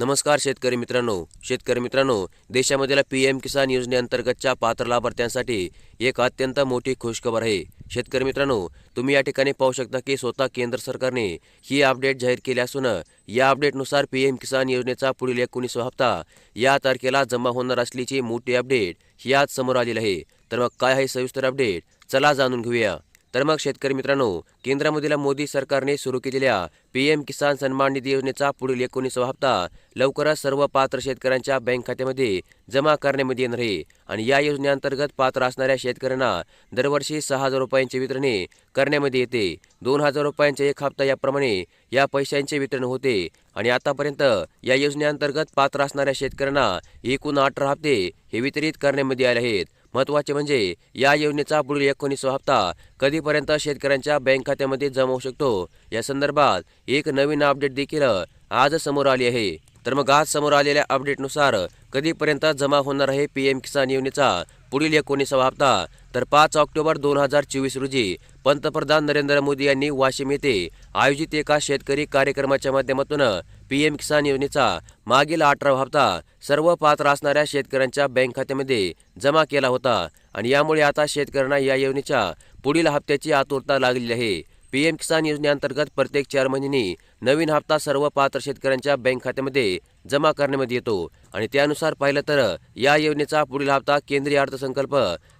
नमस्कार शेतकरी मित्रांनो. शेतकरी मित्रांनो देशामधील पी एम किसान योजनेअंतर्गतच्या पात्र लाभार्थ्यांसाठी एक अत्यंत मोठी खुशखबर आहे. शेतकरी मित्रांनो तुम्ही या ठिकाणी पाहू शकता की स्वतः केंद्र सरकारने ही अपडेट जाहीर केली असून या अपडेटनुसार पी एम किसान योजनेचा पुढील एकोणीसवा हप्ता या तारखेला जमा होणार असल्याची मोठी अपडेट ही आज समोर आलेली आहे. तर मग काय आहे सविस्तर अपडेट? चला जाणून घेऊया. तर मग शेतकरी मित्रांनो केंद्रामधील मोदी सरकारने सुरू केलेल्या पी एम किसान सन्मान निधी योजनेचा पुढील एकोणीसवा हप्ता लवकरच सर्व पात्र शेतकऱ्यांच्या बँक खात्यामध्ये जमा करण्यामध्ये येणार आहे. आणि या योजनेअंतर्गत पात्र असणाऱ्या शेतकऱ्यांना दरवर्षी सहा हजार रुपयांचे वितरणे करण्यामध्ये येते. दोन हजार रुपयांचा एक हप्ता याप्रमाणे या पैशांचे वितरण होते. आणि आतापर्यंत या योजनेअंतर्गत पात्र असणाऱ्या शेतकऱ्यांना एकूण अठरा हप्ते हे वितरित करण्यामध्ये आले आहेत. महत्त्वाचे म्हणजे या योजनेचा पुढील एकोणीसवा हप्ता कधीपर्यंत शेतकऱ्यांच्या बँक खात्यामध्ये जमा होऊ शकतो? या संदर्भात एक नवीन अपडेट देखील आज समोर आली आहे. तर मग आज समोर आलेल्या अपडेटनुसार कधीपर्यंत जमा होणार आहे पी एम किसान योजनेचा पुढील एकोणीसावा हप्ता तर पाच ऑक्टोबर दोन हजार चोवीस रोजी पंतप्रधान नरेंद्र मोदी यांनी वाशिम येथे आयोजित एका शेतकरी कार्यक्रमाच्या माध्यमातून पी एम किसान योजनेचा मागील अठरावा हप्ता सर्व पात्र असणाऱ्या शेतकऱ्यांच्या बँक खात्यामध्ये जमा केला होता. आणि यामुळे आता शेतकऱ्यांना या योजनेच्या पुढील हप्त्याची आतुरता लागलेली आहे. पीएम किसान योजनेअंतर्गत प्रत्येक चार महिन्यांनी नवीन हप्ता सर्व पात्र शेतकऱ्यांच्या बँक खात्यामध्ये जमा करण्यामध्ये येतो. आणि त्यानुसार पाहिलं तर या योजनेचा पुढील हप्ता केंद्रीय अर्थसंकल्प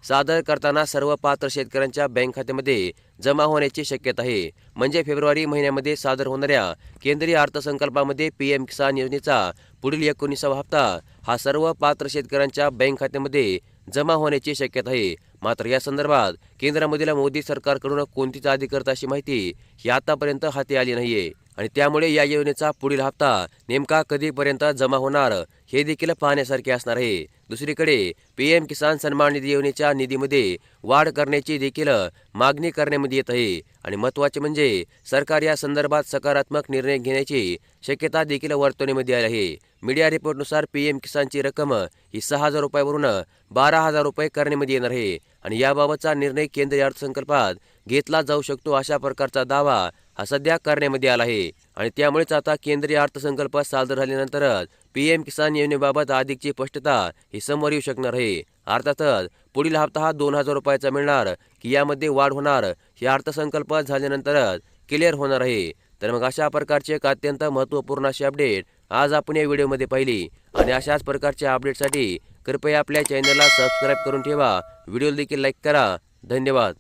सादर करताना सर्व पात्र शेतकऱ्यांच्या बँक खात्यामध्ये जमा होण्याची शक्यता आहे. म्हणजे फेब्रुवारी महिन्यामध्ये सादर होणाऱ्या केंद्रीय अर्थसंकल्पामध्ये पी एम किसान योजनेचा पुढील एकोणीसावा हप्ता हा सर्व पात्र शेतकऱ्यांच्या बँक खात्यामध्ये जमा होण्याची शक्यता आहे. मात्र या संदर्भात केंद्रामधील मोदी सरकारकडून कोणतीच अधिकृत अशी माहिती ही आतापर्यंत हाती आली नाहीये. आणि त्यामुळे या योजनेचा पुढील हप्ता नेमका कधीपर्यंत जमा होणार हे देखील पाहण्यासारखे असणार आहे. दुसरीकडे पी एम किसान सन्मान निधी योजनेच्या निधीमध्ये वाढ करण्याची देखील मागणी करण्यामध्ये येत आहे. आणि महत्त्वाचे म्हणजे सरकार या संदर्भात सकारात्मक निर्णय घेण्याची शक्यता देखील वर्तवण्यामध्ये आली आहे. मीडिया रिपोर्टनुसार पी एम किसानची रक्कम ही सहा हजार रुपयावरून बारा हजार रुपये करण्यामध्ये येणार आहे आणि याबाबतचा निर्णय केंद्रीय अर्थसंकल्पात घेतला जाऊ शकतो अशा प्रकारचा दावा हा सध्या करण्यामध्ये आला आहे. आणि त्यामुळेच आता केंद्रीय अर्थसंकल्प सादर झाल्यानंतरच पी एम किसान योजनेबाबत अधिकची स्पष्टता ही समोर येऊ शकणार आहे. अर्थातच पुढील हप्ता हा दोन हजार रुपयाचा मिळणार की यामध्ये वाढ होणार हे अर्थसंकल्प झाल्यानंतरच क्लिअर होणार आहे. तर मग अशा प्रकारचे एक अत्यंत महत्त्वपूर्ण अशी अपडेट आज आपण या व्हिडिओमध्ये पाहिली आणि अशाच प्रकारच्या अपडेटसाठी कृपया आपल्या चॅनलला सबस्क्राईब करून ठेवा. व्हिडिओ देखील लाईक करा. धन्यवाद.